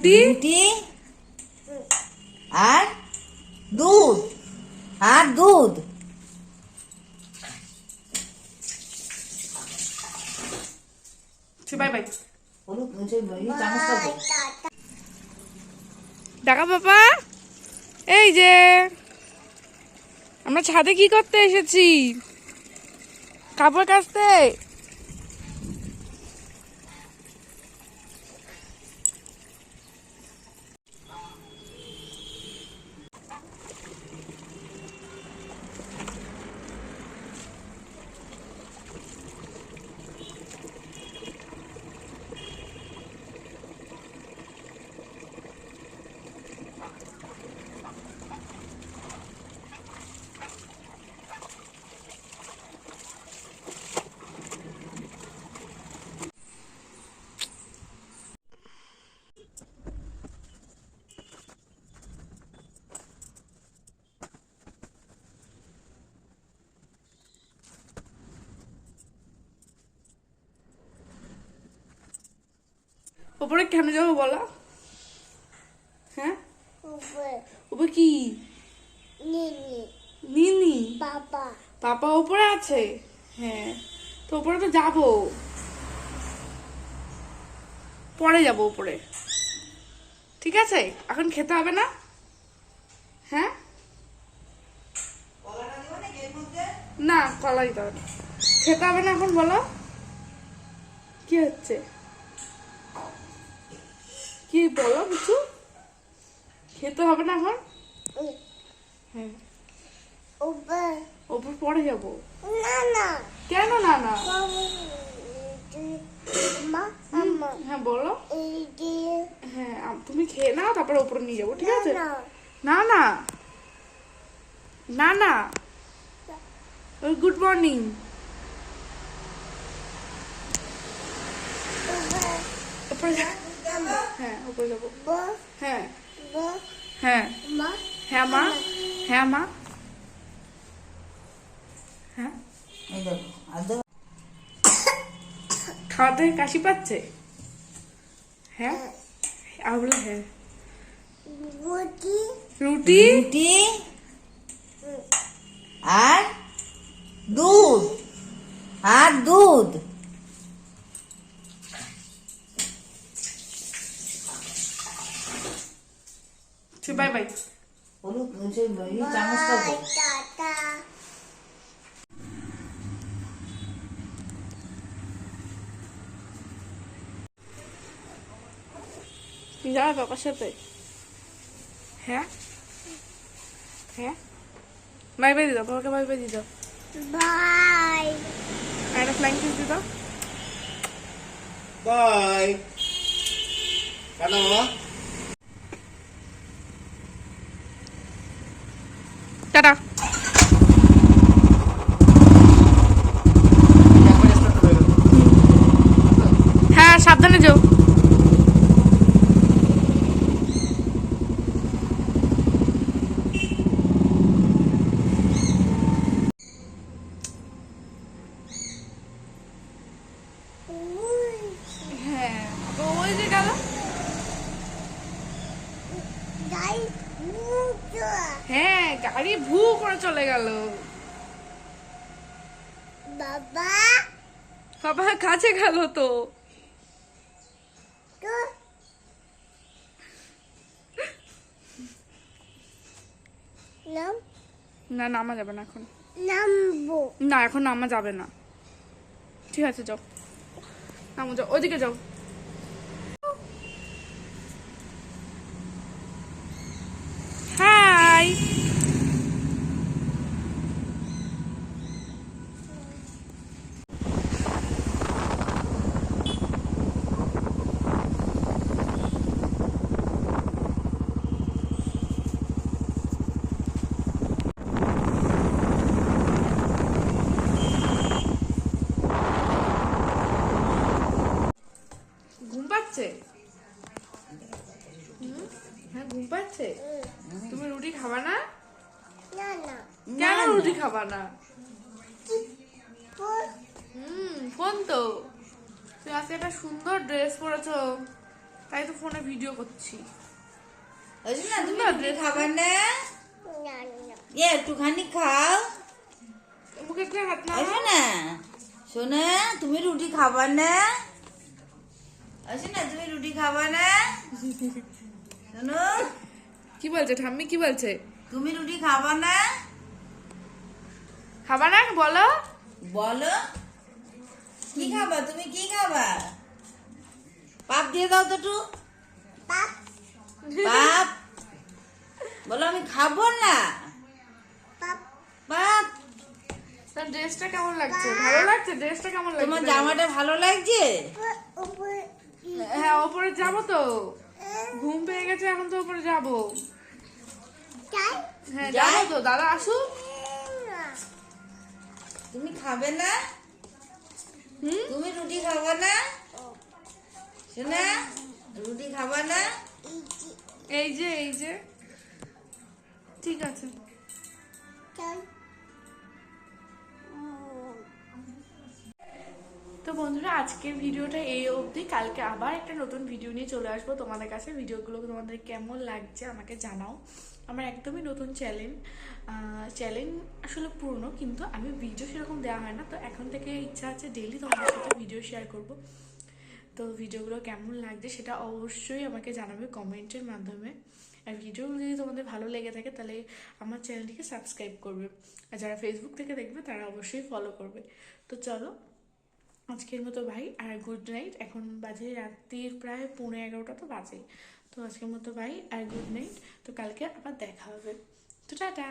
রুটি রুটি আর দুধ আর দুধ। Bye bye. টাকা বাবা এই যে আমরা ছাদে কি করতে এসেছি? কাপড় কাচতে? ওপরে কেন যাব বলো? হ্যাঁ? ওপরে কি? নিনি। বাবা পাপা। ওপরে আছে? হ্যাঁ। তো ওপরে তো যাব। পরে যাব উপরে। ঠিক আছে? এখন খেতে হবে না? হ্যাঁ? না কলা দিতে হবে না। খেতে হবে না এখন বলো? কি হচ্ছে? কি বলো কিছু। খেতে হবে না এখন? হ্যাঁ। ওপর পরে যাব। কেন না না? হ্যাঁ বলো। হ্যাঁ তুমি খেয়ে নাও, তারপরে উপরে নিয়ে যাব, ঠিক আছে? না না। না না। Good morning. হ্যাঁ। যাব ব হ্যাঁ। হ্যাঁ। হ্যাঁ মা। হ্যাঁ মা। হ্যাঁ। এই দেখো খাওয়াতে কাশি পাচ্ছে? হ্যাঁ। হ্যাঁ। বুটি রুটি? রুটি। আর দুধ। আর দুধ। দে। হ্যাঁ? হ্যাঁ? বাই বাই দিদাও বাবাকে বাই বাই দিদাও বাই আর একটা ফ্লাইং কিস দিদাও বাই টাটা। হ্যাঁ সাবধানে যাও। হ্যাঁ গাড়ি ভু করে চলে গেল। বাবা। বাবা কাছে গেল তো। তো। না নামা যাবে না এখন। নামবো। না এখন নামা যাবে না। ঠিক আছে যাও। নামো যাও। ওইদিকে যাও হাই ঘুম পাচ্ছে হ্যাঁ ঘুম পাচ্ছে তুমি রুটি খাবা না? না না। কেন রুটি খাবা না? হুম। ফোন তো। তুমি আজকে একটা সুন্দর ড্রেস পরেছো। তাই তো ফোনে ভিডিও করছি। না তুমি রুটি খাবার না? না না এ একটুখানি খাও। মুখে একটু হাত না শোনা তুমি রুটি খাবার না? না তুমি রুটি খাবার না? শোনো কি বলছে ঠাম্মি কি বলছে? তুমি রুটি খাবার না? খাবা না বলো। বলো কি খাবা? তুমি কি খাবা? পাপ দিয়ে দাও তো একটু। পাপ। পাপ? বলো আমি খাব না? পাপ। পাপ? তার ড্রেসটা কেমন লাগছে? ভালো লাগছে? ড্রেসটা কেমন লাগছে? তোমার জামাটা ভালো লাগছে? হ্যাঁ ওপরে যাব তো। ঘুম পেয়ে গেছে এখন তো ওপরে যাব। হ্যাঁ? যাব তো দাদা আসুক। তুমি খাবে না? হুম? তুমি রুটি খাবা না? শোনা রুটি খাবা না? এই যে এই যে। ঠিক আছে। তো বন্ধুরা, আজকের ভিডিওটা এই অবধি। কালকে আবার একটা নতুন ভিডিও নিয়ে চলে আসব। তোমাদের কাছে ভিডিওগুলো তোমাদের কেমন লাগছে আমাকে জানাও। আমার একদমই নতুন চ্যানেল চ্যানেল আসলে পুরনো, কিন্তু আমি ভিডিও সেরকম দেওয়া হয় না। তো এখন থেকে ইচ্ছা আছে ডেলি তোমাদের সাথে ভিডিও শেয়ার করব। তো ভিডিওগুলো কেমন লাগছে সেটা অবশ্যই আমাকে জানাবে কমেন্টের মাধ্যমে। আর ভিডিওগুলো যদি তোমাদের ভালো লেগে থাকে, তাহলে আমার চ্যানেলটিকে সাবস্ক্রাইব করবে। আর যারা ফেসবুক থেকে দেখবে, তারা অবশ্যই ফলো করবে। তো চলো আজকের মতো ভাই, আর গুড নাইট এখন বাজে রাত্রির প্রায় পৌনে এগারোটা তো বাজে তো আজকের মতো ভাই, আর গুড নাইট তো কালকে আবার দেখা হবে। তো টাটা।